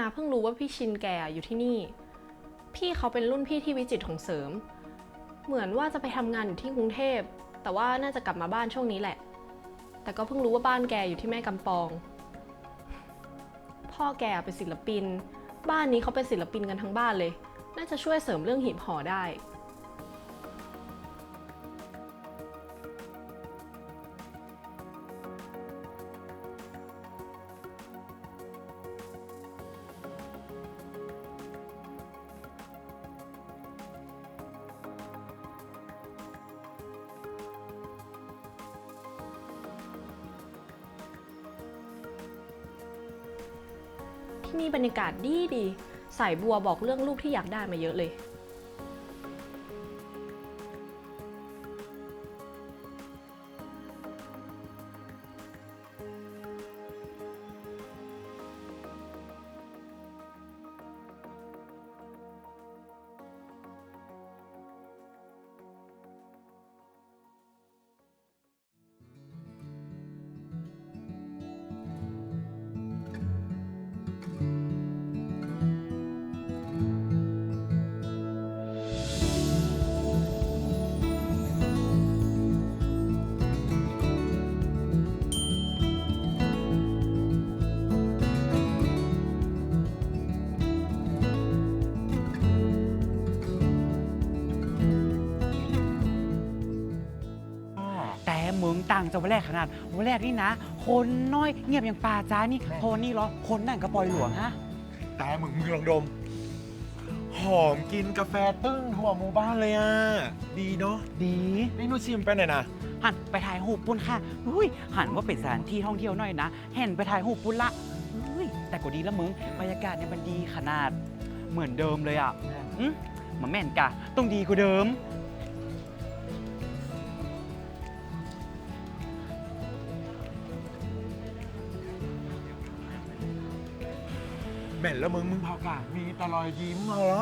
นะเพิ่งรู้ว่าพี่ชินแกอยู่ที่นี่ พี่เขาเป็นรุ่นพี่ที่วิจิตรของเสริม เหมือนว่าจะไปทำงานอยู่ที่กรุงเทพ แต่ว่าน่าจะกลับมาบ้านช่วงนี้แหละ แต่ก็เพิ่งรู้ว่าบ้านแกอยู่ที่แม่กำปอง พ่อแกเป็นศิลปิน บ้านนี้เขาเป็นศิลปินกันทั้งบ้านเลย น่าจะช่วยเสริมเรื่องหีบห่อได้ ที่นี่บรรยากาศดีดีสายบัวบอกเรื่องลูกที่อยากได้มาเยอะเลย แต่เมืองต่างจะวันแรกขนาดวันแรกนี่นะ คนน้อยเงียบอย่างป่าจ้านี่พอวันนี้เหรอคนนั่นกระปอยหลวงฮะแต่มึงมึงลองดม หอมกินกาแฟตึ้งทั่วหมู่บ้านเลยอะ ดีเนาะดีนี่นูชิมไปไหนอยนะหันไปถ่ายรูปปุ้นค่ะอุ้ยหันว่าเป็นสถานที่ท่องเที่ยวหน่อยนะเห็นไปถ่ายรูปปุ้นละอุ้ยแต่ก็ดีละมึงบรรยากาศเนี่ยมันดีขนาดเหมือนเดิมเลยอะอืมเหมือนแม่นกะต้องดีกว่าเดิม แม่นแล้วมึงมึงพากามีแตลอยยิ้มเหรอ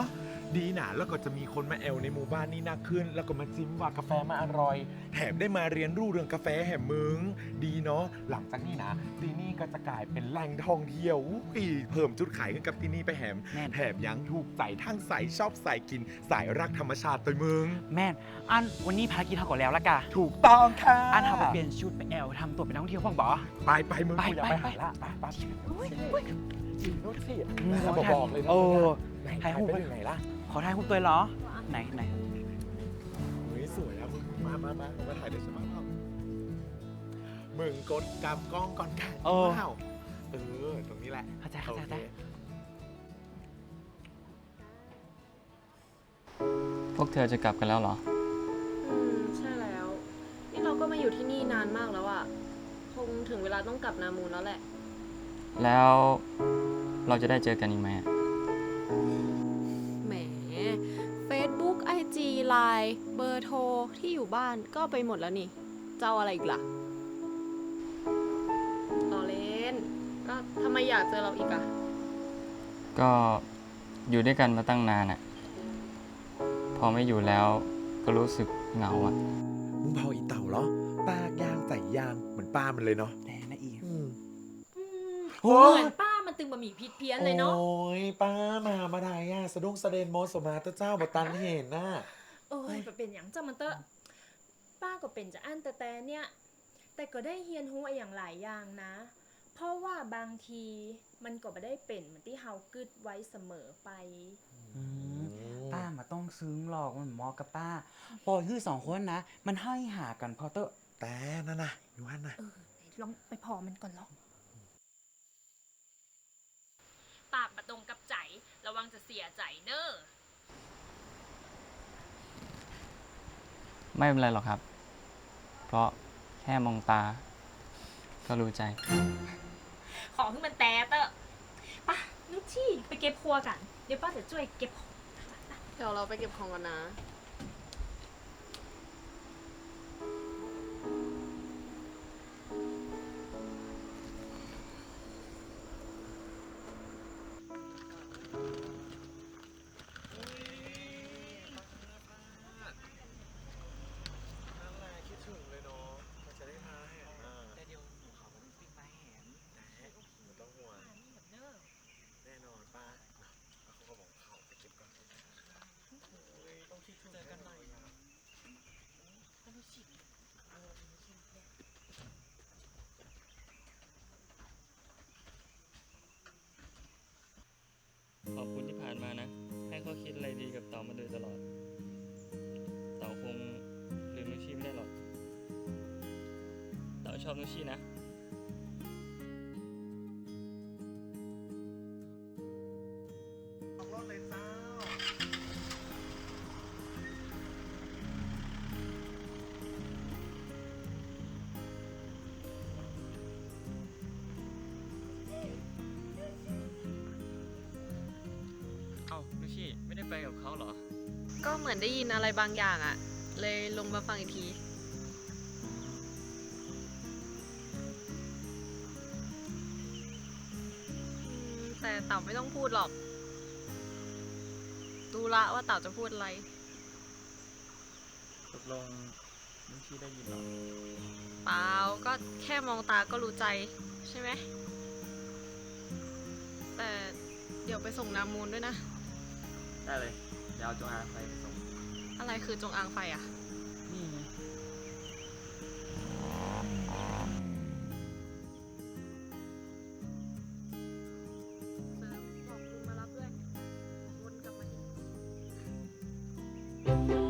ดีหนาแล้วก็จะมีคนมาแอลในหมู่บ้านนี่นักขึ้น แล้วก็มาจิ้มว่ากาแฟมาอร่อย แถมได้มาเรียนรู้เรื่องกาแฟแหมมึง ดีเนาะหลังจากนี้นะที่นี่ก็จะกลายเป็นแหล่งท่องเที่ยวอุ้ยเพิ่มจุดขายให้กับที่นี่ไปแหมแม่น แถมยังถูกใจทั้งสายชอบสายกินสายรักธรรมชาติตัวมึง แม่น อันวันนี้ภารกิจเขาก่อนแล้วละกะ ถูกต้องค่ะอันทำไปเปลี่ยนชุดไปแอลทำตัวเป็นนักท่องเที่ยวบ้างบอไปไปมึงไปกูอยากไปไปไปหาละไปไปจริงนู้นสิอืมแล้วบอกเลยนะ เออ ไหนถ่ายรูปไปไว้อยู่ไหนล่ะขอถ่ายรูปตัวเหรอ ไหนไหนเฮ้ยสวยอะมึงมามามามาถ่ายได้ใช่ไหมครับมึงกดกำกล้องก่อนค่ะเออว้าวเออ ตรงนี้แหละเข้าใจเข้าใจโอเข้าเคใจพวกเธอจะกลับกันแล้วเหรอ อืมใช่แล้ว นี่เราก็มาอยู่ที่นี่นานมากแล้วอะคงถึงเวลาต้องกลับนามูลแล้วแหละ แล้วเราจะได้เจอกันอีกไหมอะ แหม Facebook IG Line เบอร์โทรที่อยู่บ้านก็ไปหมดแล้วนี่เจ้าอะไรอีกล่ะรอเล่น ก็ทำไมอยากเจอเราอีกอะก็อยู่ด้วยกันมาตั้งนานอะพอไม่อยู่แล้วก็รู้สึกเหงาอะมึงเผาอีเต่าเหรอ ปากยางใส่ยางเหมือนป้ามันเลยเนาะแต่นะอีอืม เหมือนป้ามัน ตึงบะหมี่ผิดเพี้ยนเลยเนาะ โอ้ยป้ามามาได้อะสะดุ้งสะเดนโมสมาเตเจ้าบตันเห็นน่ะโอ้ยเป็นอย่างเจ้ามันเตอะป้าก็เป็นจะอั้นแต่แต่เนี่ย แต่ก็ได้เฮียนรู้ไอ้อย่างหลายอย่างนะ เพราะว่าบางทีมันก็ไม่ได้เป็นเหมือนที่เฮากึดไว้เสมอไปป้ามาต้องซึ้งหรอกมันเหมอกับป้าปอยคือสองคนนะ มันให้หากันพอเตอะแต่นั่นนะอยู่ฮันนะเออลองไปพอมันก่อนลอง ปากมาตรงกับใจ ระวังจะเสียใจเนอะไม่เป็นไรหรอกครับ เพราะแค่มองตา ก็รู้ใจ ของที่มันแต่เตอะไป้านุชชี่ไปเก็บครัวกัน เดี๋ยวป้าจะช่วยเก็บของ เดี๋ยวเราไปเก็บของกันนะ เจอกันใหม่ขอบคุณที่ผ่านมานะ ให้ข้อคิดอะไรดีกับเต๋ามาโดยตลอด เต๋าคงลืมนุชชีไม่ได้หรอก เต๋าชอบนุชีนะ เอ้านุชชีไม่ได้ไปกับเขาเหรอ ก็เหมือนได้ยินอะไรบางอย่างอะเลยลงมาฟังอีกทีอืมแต่เต่าไม่ต้องพูดหรอก ดูละว่าเต่าจะพูดอะไร ตกลงนุชชีได้ยินเหรอ เปล่าก็แค่มองตาก็รู้ใจใช่ไหม แต่เดี๋ยวไปส่งนามูลด้วยนะ ได้เลย เดี๋ยวเอาจงอางไปส่งอะไรคือจงอางไฟอะ นี่ไงเสริมบอกลุงมารับด้วยวนกลับมาอีก